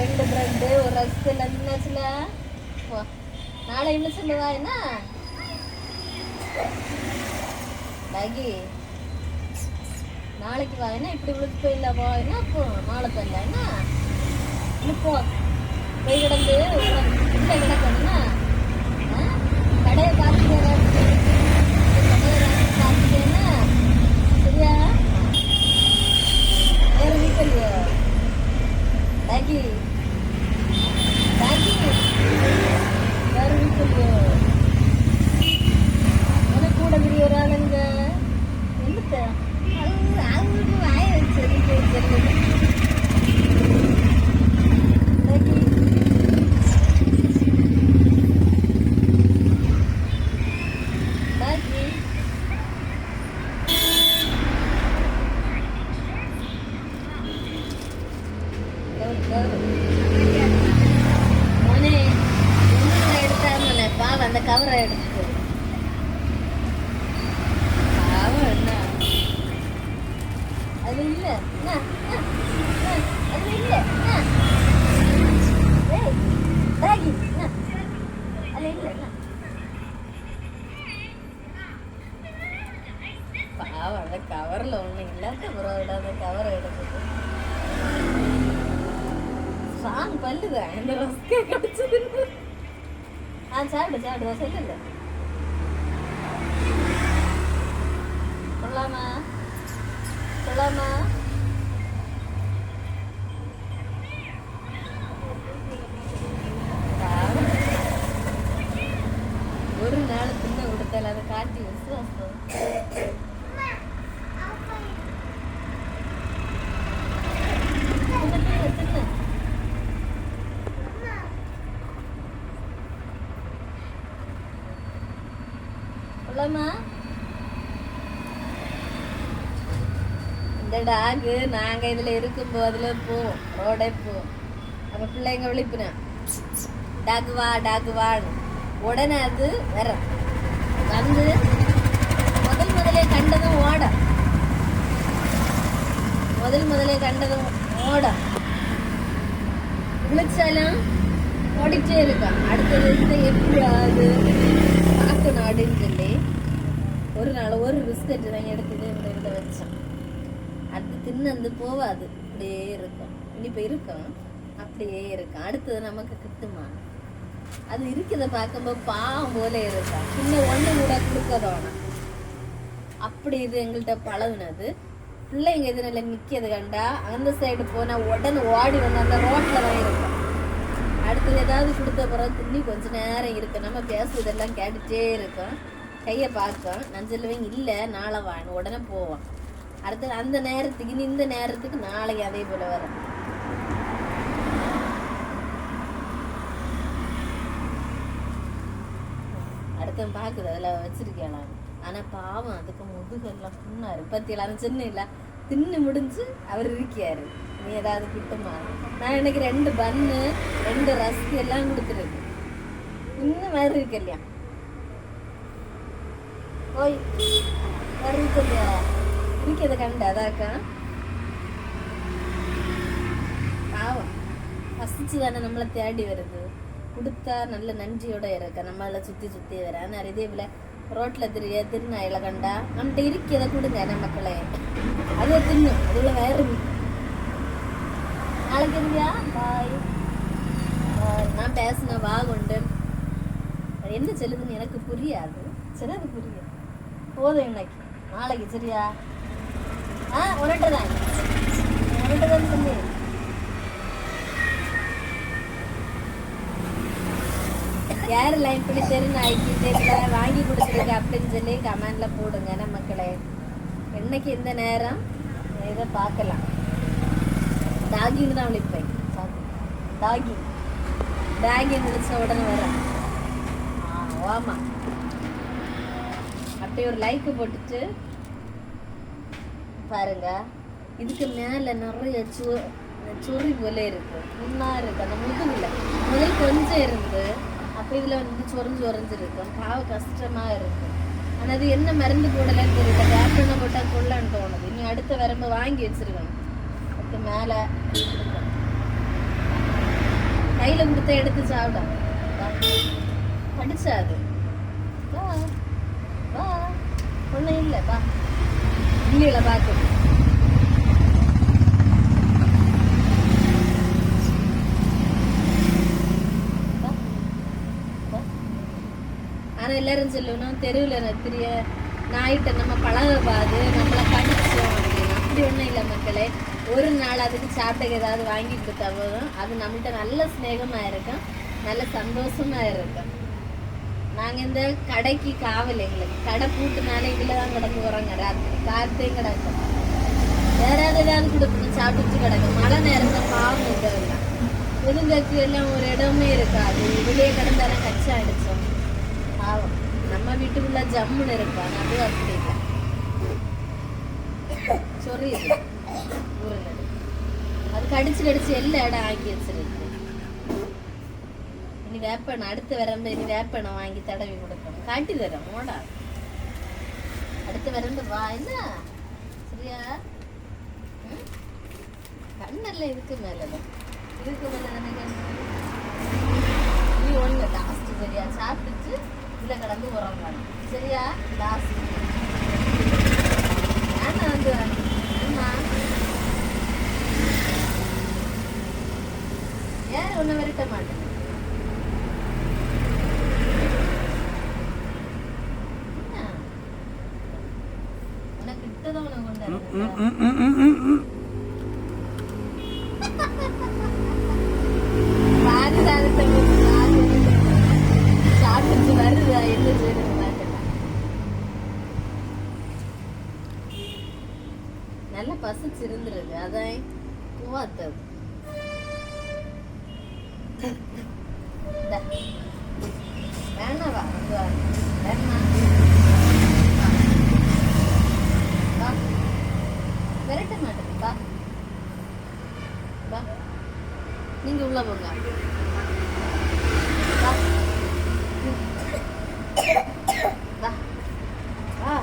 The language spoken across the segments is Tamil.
ரெண்டு பிரெட்டு ஒரு ரஸ்க் எல்லாம் தின்னாச்சுல நாளை இன்னும் சொல்லுவா என்ன? டாகி நாளைக்கு வா என்ன? இப்படி விழுத்து போயிடலாம் போ என்ன? அப்போ நாளை தரல என்ன? இன்னும் போய் கிடந்து இல்லை கிடக்கணும்னா கடையை பார்த்துட்டு கடையை பார்த்துட்டேன்னா சரியா வேற வீட்டில் டாகி டாகி வேற வீட்டில் எனக்கு கூட பெரிய ஒரு ஆளுங்க என்னத்த அவங்க அவங்களுக்கு வாய வச்சிருக்கு பாக்கி மோனே என்ன எடுத்தாமல பாவம் அந்த கவரை எடுத்து பாவம் என்ன அது இல்ல என்ன? என்ன? என்ன? அது இல்ல என்ன? ஏய், பேகி, என்ன? அது இல்ல என்ன? பாவம் அந்த கவர்ல ஒண்ணு சொல்லாமா ஒரு நாள் தின்ன விடுத்தல அதை காட்டி விசுவாசம். தின்னு, தின்னு, தின்னு. சொல்லாமா இந்த டாகு நாங்க இதுல இருக்கும் போதுல போவோம் ரோடே போவோம் அப்ப பிள்ளைங்க விழிப்புனேன் டாகு வா டாகு வான்னு. உடனே அது வர வந்து முதல் முதலே கண்டதும் ஓட. முதல் முதலே கண்டதும் ஓட. விழிச்சாலும் ஓடிட்டே இருக்கான் அடுத்தது இந்த எப்படியாவது பார்க்கணும் அப்படின்னு சொல்லி ஒரு நாள் ஒரு பிஸ்கட் தான் எடுத்துட்டு இந்த இதில் வச்சேன். தின்னு வந்து போவாது. அப்படியே இருக்கும். இனிப்பு இருக்கும். அப்படியே இருக்கும். அடுத்தது நமக்கு கிட்டுமா? அது இருக்கிறத பார்க்கும்போது பாவம் போல இருக்கும். சின்ன ஒன்று கூட கொடுக்கறோம் அப்படி இது எங்கள்கிட்ட பழகுனது. பிள்ளைங்க எதிரில் நிற்கிறது கண்டா அந்த சைடு போனால் உடனே ஓடி வந்து அந்த ரோட்டில் தான் இருக்கும். அடுத்தது ஏதாவது கொடுத்த பிறகு தின்னி கொஞ்ச நேரம் இருக்கு. நம்ம பேசுறதெல்லாம் கேட்டுட்டே இருக்கோம். கையை பார்க்கும். நான் இல்லை நாளை வாங்க உடனே போவோம் அடுத்து அந்த நேரத்துக்கு இந்த நேரத்துக்கு நாளைக்கு அதே போல வரும். அடுத்தவன் பார்க்குது அதில் நான். ஆனா பாவம் அதுக்கு முதுகெல்லாம் புண்ணாரு பத்தி எல்லாரும் சின்ன இல்ல. தின்னு முடிஞ்சு அவர் இருக்கியாரு நீ ஏதாவது கிட்டுமா? நான் எனக்கு ரெண்டு பன்னு ரெண்டு ரஸ்க் எல்லாம் கொடுத்துருக்கு இன்னும் மாதிரி இருக்கு இல்லையா? ஓய் வேறு இல்லையா? இருக்கிறத கண்டு அதாக்கா பாவம் பசிச்சு தானே நம்மளை தேடி வருது கொடுத்தா நல்ல நன்றியோட இருக்க நம்மளை சுத்தி சுற்றி வர ஆனால் இதே போல ரோட்ல திரிய திருநாயில கண்டா நம்மகிட்ட இருக்கிறத கொடுங்க நம்ம மக்களே அதே தின்னு அதுல வேற நாளைக்கு இருந்தியா பாய் நான் பேசின வா கொண்டு அது என்ன சொல்லுதுன்னு எனக்கு புரியாது சரி அது புரியாது போதும் இன்னைக்கு நாளைக்கு சரியா ஆ உனட்டு தான் தான் நாய்க்கு தெரியல. வாங்கி கொடுத்துருக்க அப்படின்னு சொல்லி கமெண்ட்ல போடுங்க மக்களே. என்னைக்கு இந்த நேரம் இதை பார்க்கலாம். டாகின்னு தான் விழிப்பேன் டாகி டாகி முடிச்ச உடனே வரேன் ஆ ஆமா. அப்படியே ஒரு லைக் போட்டுட்டு பாருங்க. இதுக்கு மேல நிறைய சு சுரி போல இருக்கு. முன்னா இருக்கு. அந்த முதுகுல முதல் கொஞ்சம் இருந்து அப்ப இதுல வந்து சொரிஞ்சு சொரிஞ்சு இருக்கும் பாவ கஷ்டமா இருக்கும் ஆனா அது என்ன மருந்து போடலன்னு தெரியல. வேப்பெண்ணை போட்டா கொள்ளன்னு தோணுது. இனி அடுத்த வரம்பு வாங்கி வச்சிருக்கணும். அதுக்கு மேல இருக்கும். கையில கொடுத்த எடுத்து சாப்பிடும் படிச்சாது வா. வா. ஒண்ணும் இல்லை. வா. இல்லையில பார்க்கணும் ஆனால் எல்லாரும் சொல்லணும் தெருவில் தெரிய நாய்கிட்ட நம்ம பழகப்பாது நம்மளை கடிச்சோம் அப்படின்னு. அப்படி ஒன்றும் இல்லை மக்களே. ஒரு நாள் அதுக்கு சாப்பிட்ட ஏதாவது வாங்கி கொடுத்தா போதும். அது நம்மள்கிட்ட நல்ல சிநேகமா இருக்கும். நல்ல சந்தோஷமாக இருக்கும். நாங்கள் இந்த கடைக்கு காவல் எங்களுக்கு கடை பூட்டுனாலே இதில் தான் கிடந்து வரோங்க ராத்திரி காத்தையும் கிடக்கும் வேற ஏதாவது கொடுக்கணும். சாப்பிட்டு கிடக்கும் மழை நேரத்தில் பாவம் இதெல்லாம் விருந்துக்கு எல்லாம் ஒரு இடமே இருக்காது. இதுலேயே கிடந்தாலும் கச்சா அடித்தோம் பாவம். நம்ம வீட்டுக்குள்ள ஜம்முன்னு இருப்பாங்க. அது அப்படி இல்லை. சொல்லி ஊருல அது கடிச்சு கடிச்சு எல்லா இடம் ஆக்கி வச்சிருக்கு. நீ வேப்பெண்ணெய் அடுத்து வரம்பு நீ வேப்பெண்ணெய் வாங்கி தடவி கொடுக்கணும். காட்டி தரோம் ஓடா அடுத்து வரம்பு வா என்ன? சரியா? ம்? கண்ணெல்லாம் இதுக்கு மேல இதுக்கு மேல தானே நீ ஒண்ணு லாஸ்ட் சரியா? சாப்பிட்டுச்சு இதுல கடந்து உறங்கணும். சரியா? லாஸ்ட் ஏன்னா வந்து அம்மா. ஏன் ஒண்ணு விரட்ட மாட்டேன் என்ன? உனக்கு இட்டதை உனக்கு கொண்டாடுறேன் பாதுகாத்து சாப்பிட்டு வருதா என்ன செய்யறது பார்க்கலாம் நல்ல பசிச்சிருந்துருது. அதான் போவாத்தது வேணாவா? வேணா வா. வா. விரட்ட மாட்டேன் வா வா நீங்க உள்ள போங்க வா. வா.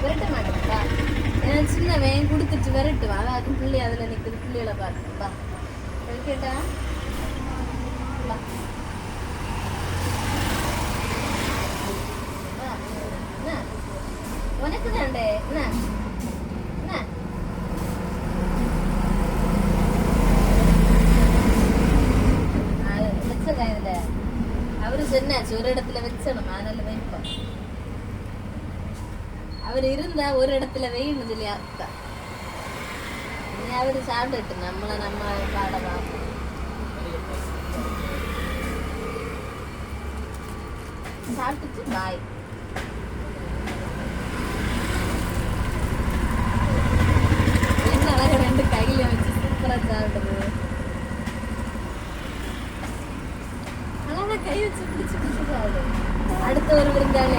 விரட்ட மாட்டேன். ஏன்னா சின்னவன் கொடுத்துட்டு விரட்டுவான் அதான் அது பிள்ளை அதில் நிக்குது. பிள்ளைகளை பார்த்து கேட்டா உனக்கு தாண்டே என்ன அது வச்சதா இதுல அவரு சொன்னாச்சு ஒரு இடத்துல வச்சணும் அதனால வைப்போம் அவர் இருந்தா ஒரு இடத்துல வெயின்னு சொல்லி அர்த்தம் இனி அவரு சாப்பிட்டுட்டு நம்மள நம்ம பாட பார்ப்போம் சாப்பிட்டுச்சு பாய் என்ன அழகா ரெண்டு கையில வச்சு சூப்பரா சாப்பிடுது அழகா கை வச்சு பிடிச்சு பிடிச்சு சாப்பிடு. அடுத்த ஒரு விருந்தாளி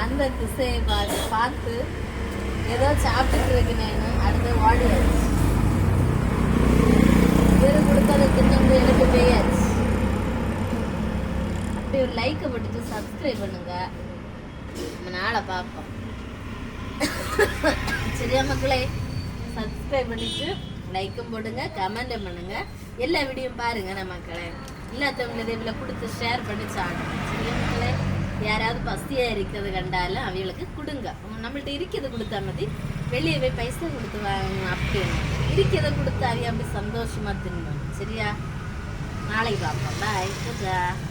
வந்த திசையை பார்த்து பார்த்து ஏதோ சாப்பிட்டுட்டு இருக்கேன்னு அடுத்து ஓடியாச்சு இவரு கொடுத்தது தின்னு எனக்கு பேயாச்சு அப்படி ஒரு லைக்கை போட்டு சப்ஸ்கிரைப் பண்ணுங்க. நம்ம நாளை பார்ப்போம். சரியா மக்களே? சப்ஸ்கிரைப் பண்ணிட்டு லைக்கும் போடுங்க கமெண்ட்டும் பண்ணுங்க. எல்லா வீடியோவும் பாருங்க நம்ம மக்களே. இல்லாதவங்களை இதில் கொடுத்து ஷேர் பண்ணி சாப்பிடுங்க யாராவது பசியாக இருக்கிறது கண்டாலும் அவங்களுக்கு கொடுங்க. நம்மள்ட்ட இருக்கிறது கொடுத்தா மதி. வெளியே போய் பைசா கொடுத்து வாங்கணும் அப்படின்னு. இருக்கிறத கொடுத்து அவங்க அப்படி சந்தோஷமாக தின்னணும் சரியா? நாளைக்கு பார்ப்போம். பாய்